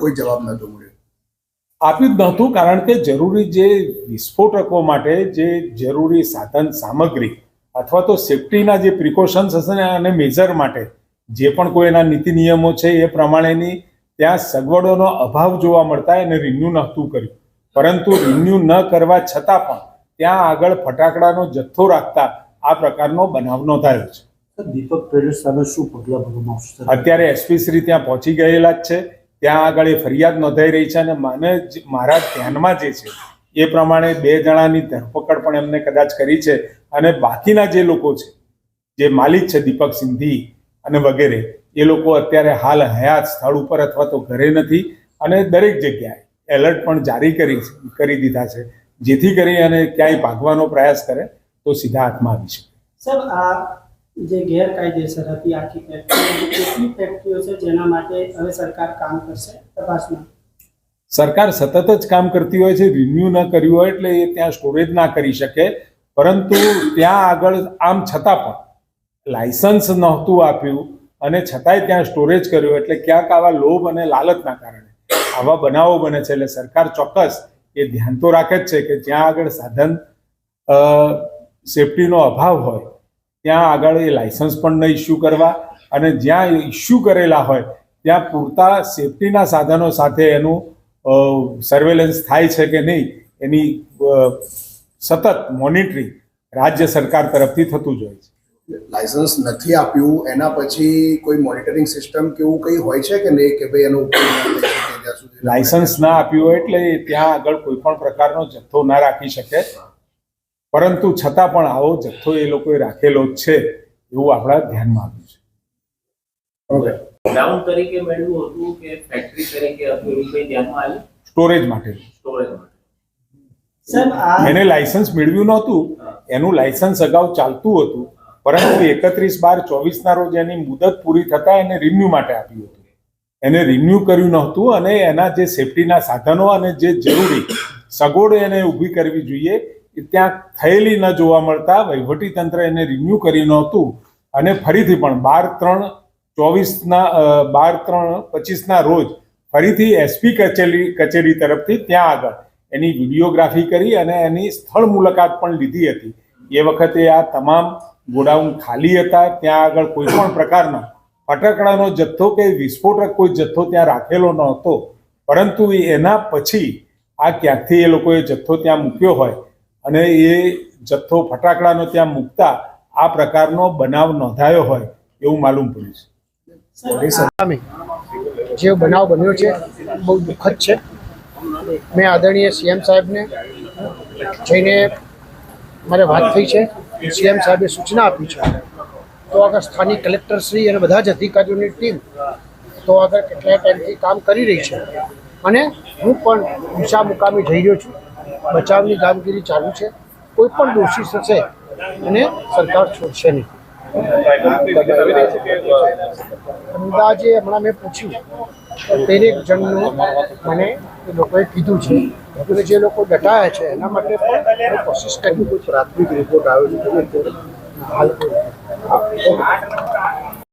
કોઈ જવાબ નહોતો મળ્યો આપ્યું જ નહોતું કારણ કે જરૂરી જે વિસ્ફોટકો માટે જે જરૂરી સાધન સામગ્રી અથવા તો સેફટીના જે પ્રિકોશન્સ હશે ને અને મેજર માટે જે પણ કોઈ એના નીતિ નિયમો છે એ પ્રમાણેની ત્યાં સગવડોનો અભાવ જોવા મળતા એને રિન્યુ નહોતું કર્યું. પરંતુ રિન્યુ ન કરવા છતાં પણ ત્યાં આગળ ફટાકડાનો જથ્થો રાખતા આ પ્રકારનો બનાવ નોંધાયો છે. દીપક ટ્રેડર્સ સામે શું પગલાં ભરવામાં આવશે? અત્યારે એસપી શ્રી ત્યાં પહોંચી ગયેલા જ છે. ત્યાં આગળ એ ફરિયાદ નોંધાઈ રહી છે અને મને મારા ધ્યાનમાં જે છે, એ પ્રમાણે બે જણાની ધરપકડ પણ એમને કદાચ કરી છે અને બાકીના જે લોકો છે, જે માલિક છે દીપક સિંધી અને વગેરે, એ લોકો અત્યારે હાલ હયાત સ્થળ ઉપર અથવા તો ઘરે નથી અને દરેક જગ્યાએ એલર્ટ પણ જારી કરી કરી દીધા છે. જેથી કરી અને ક્યાંય ભાગવાનો પ્રયાસ કરે તો સીધા હાથમાં આવી શકે. સર આ જે ગેરકાયદેસર હતી આખી ફેક્ટરી ફેક્ટરીઓ છે જેના માટે હવે સરકાર કામ કરશે તપાસમાં? સરકાર સતત જ કામ કરતી હોય છે રિન્યુ ન કર્યું હોય એટલે એ ત્યાં સ્ટોરેજ ના કરી શકે. પરંતુ ત્યાં આગળ આમ છતાં પણ લાયસન્સ નહોતું આપ્યું અને છતાંય ત્યાં સ્ટોરેજ કર્યું એટલે ક્યાંક આવા લોભ અને લાલચના કારણે. આવા બનાવો બને છે એટલે સરકાર ચોક્કસ એ ધ્યાન તો રાખે જ છે કે જ્યાં આગળ સાધન સેફટીનો અભાવ હોય ત્યાં આગળ એ લાયસન્સ પણ ન ઇસ્યુ કરવા અને જ્યાં ઇસ્યુ કરેલા હોય ત્યાં પૂરતા સેફટીના સાધનો સાથે એનું સર્વેલન્સ થાય છે કે નહીં એની સતત મોનિટરિંગ રાજ્ય સરકાર તરફથી થતું જ હોય છે. લાયસન્સ નથી આપ્યું એના પછી કોઈ મોનિટરિંગ સિસ્ટમ કે એવું કંઈ હોય છે કે નહીં કે ભાઈ એનો લાયસન્સ ના આપ્યું હોય એટલે ત્યાં આગળ કોઈ પણ પ્રકારનો જથ્થો ના રાખી શકે. પરંતુ છતાં પણ આવો જથ્થો એ લોકોએ રાખેલો જ છે એવું આપણા ધ્યાનમાં આવ્યું છે. ઓકે ગ્રાઉન્ડ તરીકે મેળવ્યું હતું કે ફેક્ટરી તરીકે હતું એવું કંઈ ધ્યાનમાં આવ્યું? સ્ટોરેજ માટે. સ્ટોરેજ માટે. એને લાયસન્સ મેળવ્યું નહોતું. એનું લાયસન્સ અગાઉ ચાલતું હતું. પરંતુ એકત્રીસ બાર ચોવીસના રોજ એની મુદત પૂરી થતા એને રિન્યુ માટે આપ્યું હતું. એને રિન્યુ કર્યું નહોતું અને એના જે સેફટીના સાધનો અને જે જરૂરી સગવડો એને ઊભી કરવી જોઈએ એ ત્યાં થયેલી ન જોવા મળતા વહીવટી તંત્ર એને રિન્યુ કરી નહોતું. અને ફરીથી પણ બાર ત્રણ ચોવીસના બાર ત્રણ પચીસના રોજ ફરીથી એસપી કચેરી કચેરી તરફથી ત્યાં આગળ એની વિડીયોગ્રાફી કરી અને એની સ્થળ મુલાકાત પણ લીધી હતી. એ વખતે આ તમામ ગોડાઉન ખાલી હતા. ત્યાં આગળ કોઈ પણ પ્રકારનો ફટાકડાનો જથ્થો કે વિસ્ફોટક કોઈ જથ્થો ત્યાં રાખેલો ન હતો પરંતુ એના પછી આ ક્યાંકથી એ લોકોએ જથ્થો ત્યાં મૂક્યો હોય અને એ જથ્થો ફટાકડાનો ત્યાં મૂકતા આ પ્રકારનો બનાવ નોંધાયો હોય એવું માલુમ પડ્યું છે. જે બનાવ બન્યો છે, બહુ દુઃખદ છે. મેં આદરણીય સીએમ સાહેબને જઈને મારે વાત થઈ છે. સીએમ સાહેબે સૂચના આપી છે. તો આગળ સ્થાનિક કલેક્ટરશ્રી અને બધા જ અધિકારીઓની ટીમ તો આગળ કેટલાય ટાઈમથી કામ કરી રહી છે. અને હું પણ દિશા મુકામે જઈ રહ્યો છું. બચાવની કામગીરી ચાલુ છે. કોઈ પણ દોષી થશે અને સરકાર છોડશે નહીં. અંદાજે હમણાં મેં પૂછ્યું દરેક જણનું મને એ લોકોએ કીધું છે અને જે લોકો દટાયા છે એના માટે પણ કોશિશ કરી પ્રાથમિક રિપોર્ટ આવ્યો છે હાલ